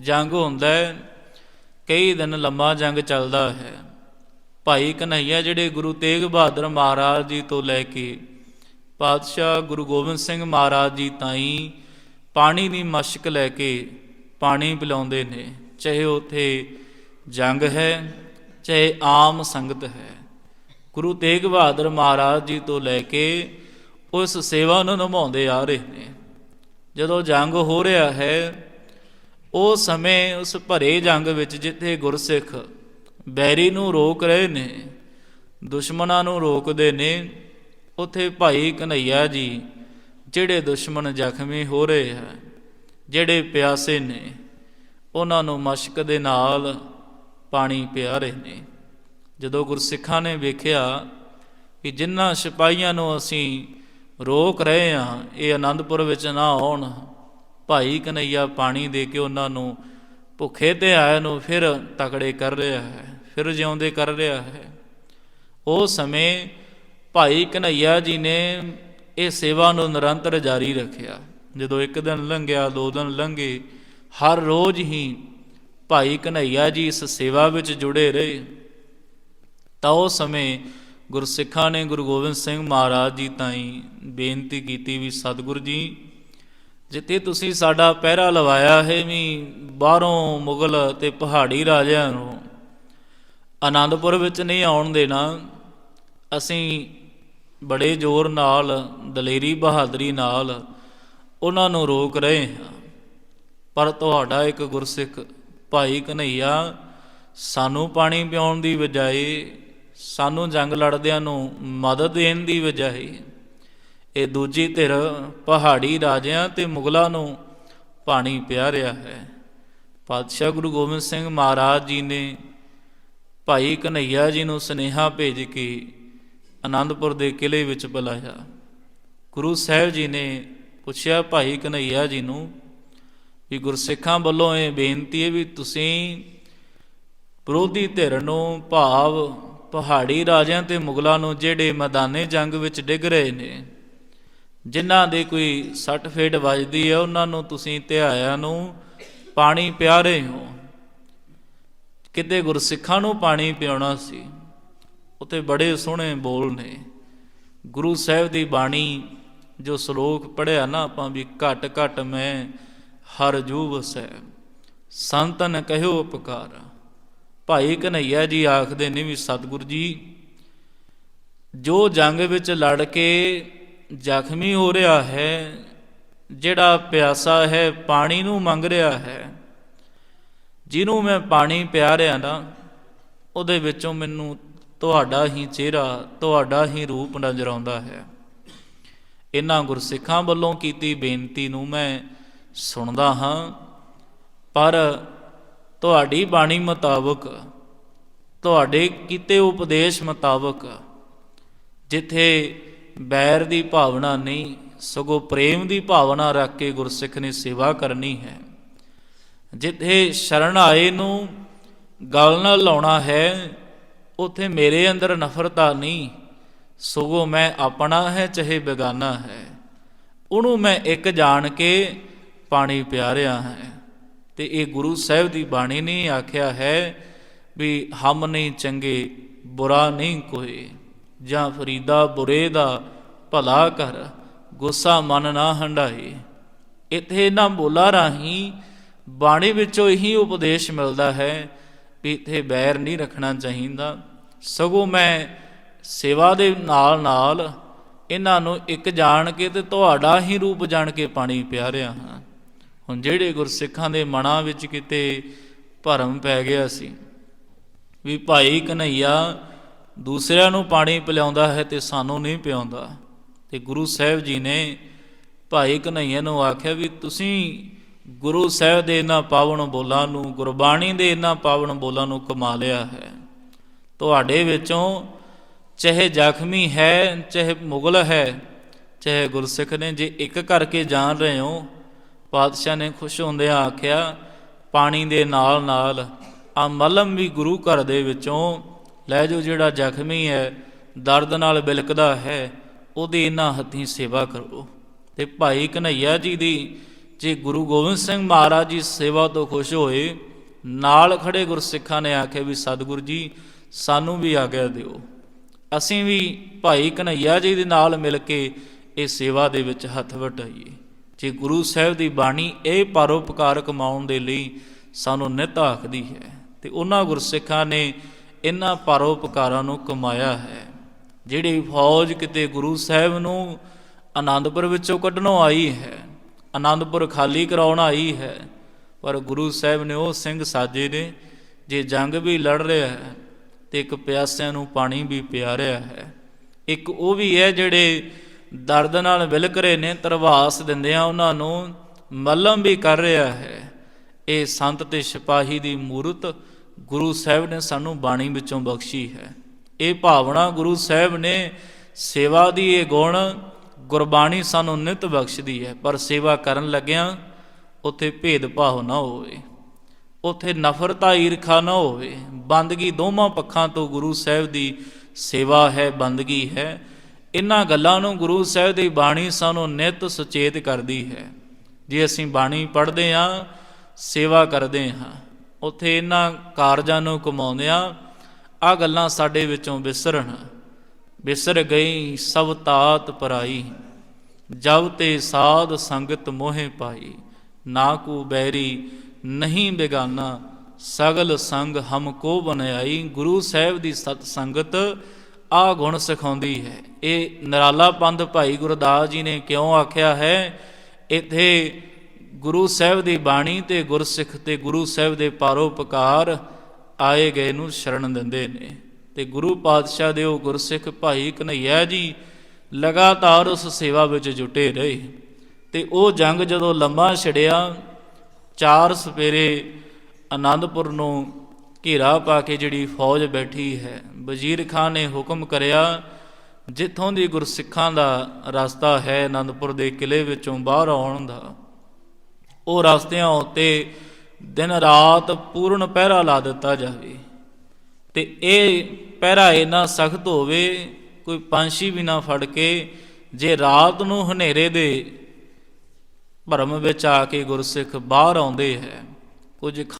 ਜੰਗ ਹੁੰਦਾ ਹੈ, ਕਈ ਦਿਨ ਲੰਮਾ ਜੰਗ ਚੱਲਦਾ ਹੈ। ਭਾਈ ਕਨਈਆ ਜਿਹੜੇ ਗੁਰੂ ਤੇਗ ਬਹਾਦਰ ਮਹਾਰਾਜ ਜੀ ਤੋਂ ਲੈ ਕੇ ਪਾਤਸ਼ਾਹ ਗੁਰੂ ਗੋਬਿੰਦ ਸਿੰਘ ਮਹਾਰਾਜ ਜੀ ਤਾਈਂ ਪਾਣੀ ਦੀ ਮਸ਼ਕ ਲੈ ਕੇ ਪਾਣੀ ਪਿਲਾਉਂਦੇ ਨੇ, ਚਾਹੇ ਉਥੇ ਜੰਗ ਹੈ, ਚਾਹੇ ਆਮ ਸੰਗਤ ਹੈ। ਗੁਰੂ ਤੇਗ ਬਹਾਦਰ ਮਹਾਰਾਜ ਜੀ ਤੋਂ ਲੈ ਕੇ ਉਸ ਸੇਵਾ ਨੂੰ ਨਿਭਾਉਂਦੇ ਆ ਰਹੇ ਨੇ। ਜਦੋਂ ਜੰਗ ਹੋ ਰਿਹਾ ਹੈ ਉਹ ਸਮੇਂ ਉਸ ਭਰੇ ਜੰਗ ਵਿੱਚ ਜਿੱਥੇ ਗੁਰਸਿੱਖ ਬੈਰੀ ਨੂੰ ਰੋਕ ਰਹੇ ਨੇ, ਦੁਸ਼ਮਣਾਂ ਨੂੰ ਰੋਕਦੇ ਨੇ, ਉਥੇ ਭਾਈ ਕਨਈਆ ਜੀ, ਜਿਹੜੇ ਦੁਸ਼ਮਣ ਜ਼ਖਮੀ ਹੋ ਰਹੇ ਹੈ, ਜਿਹੜੇ ਪਿਆਸੇ ਨੇ, ਉਹਨਾਂ ਨੂੰ ਮਸ਼ਕ ਦੇ ਨਾਲ ਪਾਣੀ ਪਿਆ ਰਹੇ ਨੇ। ਜਦੋਂ ਗੁਰਸਿੱਖਾਂ ਨੇ ਵੇਖਿਆ ਕਿ ਜਿਨ੍ਹਾਂ ਸਿਪਾਹੀਆਂ ਨੂੰ ਅਸੀਂ ਰੋਕ ਰਹੇ ਹਾਂ, ਇਹ ਆਨੰਦਪੁਰ ਵਿੱਚ ਨਾ ਆਉਣ ਭਾਈ ਕਨਈਆ ਪਾਣੀ ਦੇ ਕੇ ਉਹਨਾਂ ਨੂੰ ਭੁੱਖੇ ਤੇ ਆਏ ਨੂੰ ਫਿਰ ਤਕੜੇ ਕਰ ਰਿਹਾ ਹੈ, ਫਿਰ ਜਿਉਂਦੇ ਕਰ ਰਿਹਾ ਹੈ। ਉਹ ਸਮੇਂ ਭਾਈ ਕਨਈਆ ਜੀ ਨੇ ਇਹ ਸੇਵਾ ਨੂੰ ਨਿਰੰਤਰ ਜਾਰੀ ਰੱਖਿਆ। ਜਦੋਂ ਇੱਕ ਦਿਨ ਲੰਘਿਆ, ਦੋ ਦਿਨ ਲੰਘੇ, ਹਰ ਰੋਜ਼ ਹੀ ਭਾਈ ਕਨਈਆ ਜੀ ਇਸ ਸੇਵਾ ਵਿੱਚ ਜੁੜੇ ਰਹੇ। ਤਾਂ ਉਹ ਸਮੇਂ ਗੁਰਸਿੱਖਾਂ ਨੇ ਗੁਰੂ ਗੋਬਿੰਦ ਸਿੰਘ ਮਹਾਰਾਜ ਜੀ ਤਾਈਂ ਬੇਨਤੀ ਕੀਤੀ ਵੀ ਸਤਿਗੁਰੂ ਜੀ ਜਿੱਥੇ ਤੁਸੀਂ ਸਾਡਾ ਪਹਿਰਾ ਲਵਾਇਆ ਹੈ ਵੀ ਬਾਹਰੋਂ ਮੁਗਲ ਤੇ ਪਹਾੜੀ ਰਾਜਿਆਂ ਨੂੰ ਆਨੰਦਪੁਰ ਵਿੱਚ ਨਹੀਂ ਆਉਣ ਦੇਣਾ, ਅਸੀਂ ਬੜੇ ਜ਼ੋਰ ਨਾਲ, ਦਲੇਰੀ ਬਹਾਦਰੀ ਨਾਲ ਉਹਨਾਂ ਨੂੰ ਰੋਕ ਰਹੇ ਹਾਂ। ਪਰ ਤੁਹਾਡਾ ਇੱਕ ਗੁਰਸਿੱਖ ਭਾਈ ਕਨਈਆ ਸਾਨੂੰ ਪਾਣੀ ਪਿਆਉਣ ਦੀ ਬਜਾਏ, ਸਾਨੂੰ ਜੰਗ ਲੜਦਿਆਂ ਨੂੰ ਮਦਦ ਦੇਣ ਦੀ ਬਜਾਏ ਇਹ ਦੂਜੀ ਧਿਰ ਪਹਾੜੀ ਰਾਜਿਆਂ ਤੇ ਮੁਗਲਾਂ ਨੂੰ ਪਾਣੀ ਪਿਆ ਰਿਹਾ ਹੈ। ਪਾਤਸ਼ਾਹ ਗੁਰੂ ਗੋਬਿੰਦ ਸਿੰਘ ਮਹਾਰਾਜ ਜੀ ਨੇ ਭਾਈ ਕਨਈਆ ਜੀ ਨੂੰ ਸਨੇਹਾ ਭੇਜ ਕੇ ਆਨੰਦਪੁਰ ਦੇ ਕਿਲੇ ਵਿੱਚ ਬੁਲਾਇਆ। ਗੁਰੂ ਸਾਹਿਬ ਜੀ ਨੇ ਪੁੱਛਿਆ, ਭਾਈ ਕਨਈਆ ਜੀ ਨੂੰ ਵੀ ਗੁਰਸਿੱਖਾਂ ਵੱਲੋਂ ਇਹ ਬੇਨਤੀ ਹੈ ਵੀ ਤੁਸੀਂ ਵਿਰੋਧੀ ਧਿਰ ਨੂੰ ਭਾਵ ਪਹਾੜੀ ਰਾਜਿਆਂ ਤੇ ਮੁਗਲਾਂ ਨੂੰ ਜਿਹੜੇ ਮੈਦਾਨੇ ਜੰਗ ਵਿੱਚ ਡਿੱਗ ਰਹੇ ਨੇ ਜਿਨ੍ਹਾਂ ਦੇ ਕੋਈ ਸੱਟ ਫੇਟ ਵੱਜਦੀ ਹੈ, ਉਹਨਾਂ ਨੂੰ ਤੁਸੀਂ ਧਿਆਇਆ ਨੂੰ ਪਾਣੀ ਪਿਆ ਰਹੇ ਹੋ। ਕਿਤੇ ਗੁਰਸਿੱਖਾਂ ਨੂੰ ਪਾਣੀ ਪਿਆਉਣਾ ਸੀ ਉਤੇ ਬੜੇ ਸੋਹਣੇ ਬੋਲ ਨੇ। ਗੁਰੂ ਸਾਹਿਬ ਦੀ ਬਾਣੀ ਜੋ ਸ਼ਲੋਕ ਪੜਿਆ ਨਾ ਆਪਾਂ ਵੀ, ਘਟ ਘਟ ਮੈਂ ਹਰ ਜੂ ਵਸੈ ਸੰਤਨ ਕਹਿਓ ਉਪਕਾਰ। ਭਾਈ ਕਨਈਆ ਜੀ ਆਖਦੇ ਨੇ ਵੀ, ਸਤਿਗੁਰੂ ਜੀ, ਜੋ ਜੰਗ ਵਿੱਚ ਲੜ ਕੇ ਜ਼ਖਮੀ ਹੋ ਰਿਹਾ ਹੈ, ਜਿਹੜਾ ਪਿਆਸਾ ਹੈ, ਪਾਣੀ ਨੂੰ ਮੰਗ ਰਿਹਾ ਹੈ। ਜਿਹਨੂੰ ਮੈਂ ਪਾਣੀ ਪਿਆ ਰਿਹਾ ਨਾ, ਉਹਦੇ ਵਿੱਚੋਂ ਮੈਨੂੰ ਤੁਹਾਡਾ ਹੀ ਚਿਹਰਾ, ਤੁਹਾਡਾ ਹੀ ਰੂਪ ਨਜ਼ਰ ਆਉਂਦਾ ਹੈ। ਇਹਨਾਂ ਗੁਰਸਿੱਖਾਂ ਵੱਲੋਂ ਕੀਤੀ ਬੇਨਤੀ ਨੂੰ ਮੈਂ ਸੁਣਦਾ ਹਾਂ, ਪਰ ਤੁਹਾਡੀ ਬਾਣੀ ਮੁਤਾਬਕ, ਤੁਹਾਡੇ ਕੀਤੇ ਉਪਦੇਸ਼ ਮੁਤਾਬਕ, ਜਿੱਥੇ ਬੈਰ ਦੀ ਭਾਵਨਾ ਨਹੀਂ, ਸਗੋਂ ਪ੍ਰੇਮ ਦੀ ਭਾਵਨਾ ਰੱਖ ਕੇ ਗੁਰਸਿੱਖ ਨੇ ਸੇਵਾ ਕਰਨੀ ਹੈ। ਜਿੱਥੇ ਸ਼ਰਨ ਆਏ ਨੂੰ ਗਲ ਨਾਲ ਲਾਉਣਾ ਹੈ, ਉਥੇ ਮੇਰੇ ਅੰਦਰ ਨਫ਼ਰਤਾ ਨਹੀਂ, ਸਗੋਂ ਮੈਂ ਆਪਣਾ ਹੈ ਚਾਹੇ ਬੇਗਾਨਾ ਹੈ। ਉਹਨੂੰ ਮੈਂ ਇੱਕ ਜਾਣ ਕੇ ਪਾਣੀ ਪਿਆ ਰਿਹਾ ਹੈ। ਤੇ ਇਹ ਗੁਰੂ ਸਾਹਿਬ ਦੀ ਬਾਣੀ ਨੇ ਆਖਿਆ ਹੈ ਵੀ ਹਮ ਨਹੀਂ ਚੰਗੇ, ਬੁਰਾ ਨਹੀਂ ਕੋਈ। ਜਾਂ ਫਰੀਦਾ ਬੁਰੇ ਦਾ ਭਲਾ ਕਰ, ਗੁੱਸਾ ਮਨ ਨਾ ਹੰਡਾਏ ਇਥੇ ਨਾ ਬੋਲਾ ਰਾਹੀਂ ਬਾਣੀ ਵਿੱਚੋਂ ਇਹੀ ਉਪਦੇਸ਼ ਮਿਲਦਾ ਹੈ ਵੀ ਇਥੇ ਬੈਰ ਨਹੀਂ ਰੱਖਣਾ ਚਾਹੀਦਾ। ਸਗੋਂ ਮੈਂ ਸੇਵਾ ਦੇ ਨਾਲ ਨਾਲ ਇਹਨਾਂ ਨੂੰ ਇੱਕ ਜਾਣ ਕੇ ਤੇ ਤੁਹਾਡਾ ਹੀ ਰੂਪ ਜਾਣ ਕੇ ਪਾਣੀ ਪਿਆ ਰਿਹਾ ਹਾਂ। ਹੁਣ ਜਿਹੜੇ ਗੁਰਸਿੱਖਾਂ ਦੇ ਮਨਾਂ ਵਿੱਚ ਕਿਤੇ ਭਰਮ ਪੈ ਗਿਆ ਸੀ ਵੀ ਭਾਈ ਕਨਈਆ ਦੂਸਰਿਆਂ ਨੂੰ ਪਾਣੀ ਪਿਲਾਉਂਦਾ ਹੈ ਤੇ ਸਾਨੂੰ ਨਹੀਂ ਪਿਆਉਂਦਾ। ਤੇ ਗੁਰੂ ਸਾਹਿਬ ਜੀ ਨੇ ਭਾਈ ਕਨਈਆ ਨੂੰ ਆਖਿਆ ਵੀ ਤੁਸੀਂ ਗੁਰੂ ਸਾਹਿਬ ਦੇ ਇਹਨਾਂ ਪਾਵਨ ਬੋਲਾਂ ਨੂੰ, ਗੁਰਬਾਣੀ ਦੇ ਇਹਨਾਂ ਪਾਵਨ ਬੋਲਾਂ ਨੂੰ ਕਮਾ ਲਿਆ ਹੈ। ਤੁਹਾਡੇ ਵਿੱਚੋਂ ਚਾਹੇ ਜ਼ਖਮੀ ਹੈ, ਚਾਹੇ ਮੁਗਲ ਹੈ, ਚਾਹੇ ਗੁਰਸਿੱਖ ਨੇ, ਜੇ ਇੱਕ ਕਰਕੇ ਜਾਣ ਰਹੇ ਹੋ, ਪਾਤਸ਼ਾਹ ਨੇ ਖੁਸ਼ ਹੁੰਦਿਆਂ ਆਖਿਆ, ਪਾਣੀ ਦੇ ਨਾਲ ਨਾਲ ਆ ਮਲਮ ਵੀ ਗੁਰੂ ਘਰ ਦੇ ਵਿੱਚੋਂ ਲੈ ਜੋ ਜਿਹੜਾ ਜ਼ਖਮੀ ਹੈ, ਦਰਦ ਨਾਲ ਬਿਲਕਦਾ ਹੈ, ਉਹਦੀ ਇਹਨਾਂ ਹੱਥੀਂ ਸੇਵਾ ਕਰੋ। ਤੇ ਭਾਈ ਕਨਈਆ ਜੀ ਦੀ, ਜੇ ਗੁਰੂ ਗੋਬਿੰਦ ਸਿੰਘ ਮਹਾਰਾਜ ਜੀ ਸੇਵਾ ਤੋਂ ਖੁਸ਼ ਹੋਏ, ਨਾਲ ਖੜੇ ਗੁਰਸਿੱਖਾਂ ਨੇ ਆਖਿਆ ਵੀ, ਸਤਿਗੁਰੂ ਜੀ, ਸਾਨੂੰ ਵੀ ਆਗਿਆ ਦਿਓ। ਅਸੀਂ ਵੀ ਭਾਈ ਕਨਈਆ ਜੀ ਦੇ ਨਾਲ ਮਿਲ ਕੇ ਇਹ ਸੇਵਾ ਦੇ ਵਿੱਚ ਹੱਥ ਵਟਾਈਏ। ਜੇ ਗੁਰੂ ਸਾਹਿਬ ਦੀ ਬਾਣੀ ਇਹ ਪਰਉਪਕਾਰ ਕਮਾਉਣ ਦੇ ਲਈ ਸਾਨੂੰ ਨਿਤ ਆਖਦੀ ਹੈ, ਤੇ ਉਹਨਾਂ ਗੁਰਸਿੱਖਾਂ ਨੇ ਇਹਨਾਂ ਪਰਉਪਕਾਰਾਂ ਨੂੰ ਕਮਾਇਆ ਹੈ। ਜਿਹੜੀ ਫੌਜ ਕਿਤੇ ਗੁਰੂ ਸਾਹਿਬ ਨੂੰ ਆਨੰਦਪੁਰ ਵਿੱਚੋਂ ਕੱਢਣੋਂ ਆਈ ਹੈ, ਆਨੰਦਪੁਰ ਖਾਲੀ ਕਰਾਉਣ ਆਈ ਹੈ, ਪਰ ਗੁਰੂ ਸਾਹਿਬ ਨੇ ਉਹ ਸਿੰਘ ਸਾਜੇ ਨੇ, ਜੇ ਜੰਗ ਵੀ ਲੜ ਰਿਹਾ ਹੈ ਤੇ ਇੱਕ ਪਿਆਸਿਆਂ ਨੂੰ ਪਾਣੀ ਵੀ ਪਿਆ ਰਿਹਾ ਹੈ। ਇੱਕ ਉਹ ਵੀ ਹੈ ਜਿਹੜੇ ਦਰਦ ਨਾਲ ਵਿਲਕ ਰਹੇ ਨੇ, ਤਰਵਾਸ ਦਿੰਦੇ ਆ ਉਹਨਾਂ ਨੂੰ ਮੱਲਮ ਵੀ ਕਰ ਰਿਹਾ ਹੈ। ਇਹ ਸੰਤ ਤੇ ਸਿਪਾਹੀ ਦੀ ਮੂਰਤ ਗੁਰੂ ਸਾਹਿਬ ਨੇ ਸਾਨੂੰ ਬਾਣੀ ਵਿੱਚੋਂ ਬਖਸ਼ੀ ਹੈ। ਇਹ ਭਾਵਨਾ ਗੁਰੂ ਸਾਹਿਬ ਨੇ ਸੇਵਾ ਦੀ ਇਹ ਗੁਣ, ਗੁਰਬਾਣੀ ਸਾਨੂੰ ਨਿਤ ਬਖਸ਼ਦੀ ਹੈ। ਪਰ ਸੇਵਾ ਕਰਨ ਲੱਗਿਆਂ ਉੱਥੇ ਭੇਦਭਾਵ ਨਾ ਹੋਵੇ। ਉੱਥੇ ਨਫ਼ਰਤਾ, ਈਰਖਾ ਨਾ ਹੋਵੇ। ਬੰਦਗੀ ਦੋਵਾਂ ਪੱਖਾਂ ਤੋਂ ਗੁਰੂ ਸਾਹਿਬ ਦੀ ਸੇਵਾ ਹੈ, ਬੰਦਗੀ ਹੈ। ਇਹਨਾਂ ਗੱਲਾਂ ਨੂੰ ਗੁਰੂ ਸਾਹਿਬ ਦੀ ਬਾਣੀ ਸਾਨੂੰ ਨਿਤ ਸੁਚੇਤ ਕਰਦੀ ਹੈ। ਜੇ ਅਸੀਂ ਬਾਣੀ ਪੜ੍ਹਦੇ ਹਾਂ, ਸੇਵਾ ਕਰਦੇ ਹਾਂ। ਉੱਥੇ ਇਹਨਾਂ ਕਾਰਜਾਂ ਨੂੰ ਕਮਾਉਂਦਿਆਂ ਆ ਗੱਲਾਂ ਸਾਡੇ ਵਿੱਚੋਂ ਵਿਸਰਨ। ਵਿਸਰ ਗਈ ਸਭ ਤਾਤ ਪਰਾਈ। ਜਬ ਤੇ ਸਾਧ ਸੰਗਤ ਮੋਹਿ ਪਾਈ, ਨਾ ਕੋ ਬੈਰੀ ਨਹੀਂ ਬੇਗਾਨਾ, ਸਗਲ ਸੰਗ ਹਮ ਕੋ ਬਨਆਈ ਗੁਰੂ ਸਾਹਿਬ ਦੀ ਸਤ ਸੰਗਤ ਆ ਗੁਣ ਸਿਖਾਉਂਦੀ ਹੈ। ਇਹ ਨਰਾਲਾ ਪੰਥ ਭਾਈ ਗੁਰਦਾਸ ਜੀ ਨੇ ਕਿਉਂ ਆਖਿਆ ਹੈ? ਇੱਥੇ ਗੁਰੂ ਸਾਹਿਬ ਦੀ ਬਾਣੀ ਤੇ ਗੁਰਸਿੱਖ ਤੇ ਗੁਰੂ ਸਾਹਿਬ ਦੇ ਪਰਉਪਕਾਰ ਆਏ ਗਏ ਨੂੰ ਸ਼ਰਨ ਦਿੰਦੇ ਨੇ। ਤੇ ਗੁਰੂ ਪਾਤਸ਼ਾਹ ਦੇ ਉਹ ਗੁਰਸਿੱਖ, ਭਾਈ ਕਨਈਆ ਜੀ ਲਗਾਤਾਰ ਉਸ ਸੇਵਾ ਵਿੱਚ ਜੁਟੇ ਰਹੇ। ਤੇ ਉਹ ਜੰਗ ਜਦੋਂ ਲੰਮਾ ਛੜਿਆ, ਚਾਰ ਸਵੇਰੇ ਆਨੰਦਪੁਰ ਨੂੰ ਘੇਰਾ ਪਾ ਕੇ ਜਿਹੜੀ ਫੌਜ ਬੈਠੀ ਹੈ, ਵਜ਼ੀਰ ਖਾਨ ਨੇ ਹੁਕਮ ਕਰਿਆ, ਜਿੱਥੋਂ ਦੀ ਗੁਰਸਿੱਖਾਂ ਦਾ ਰਸਤਾ ਹੈ ਆਨੰਦਪੁਰ ਦੇ ਕਿਲੇ ਵਿੱਚੋਂ ਬਾਹਰ ਆਉਣ ਦਾ। ਉਹ ਰਸਤਿਆਂ ਉੱਤੇ ਦਿਨ ਰਾਤ ਪੂਰਨ ਪਹਿਰਾ ਲਾ ਦਿੱਤਾ ਜਾਵੇ। ਤੇ ਇਹ ਪਹਿਰਾ ਇੰਨਾ ਸਖਤ ਹੋਵੇ, ਕੋਈ ਪੰਛੀ ਵੀ ਨਾ ਫੜ ਕੇ, ਜੇ ਰਾਤ ਨੂੰ ਹਨੇਰੇ ਦੇ ਭਰਮ ਵਿੱਚ ਆ ਕੇ ਗੁਰਸਿੱਖ ਬਾਹਰ ਆਉਂਦੇ ਹੈ, ਕੁਝ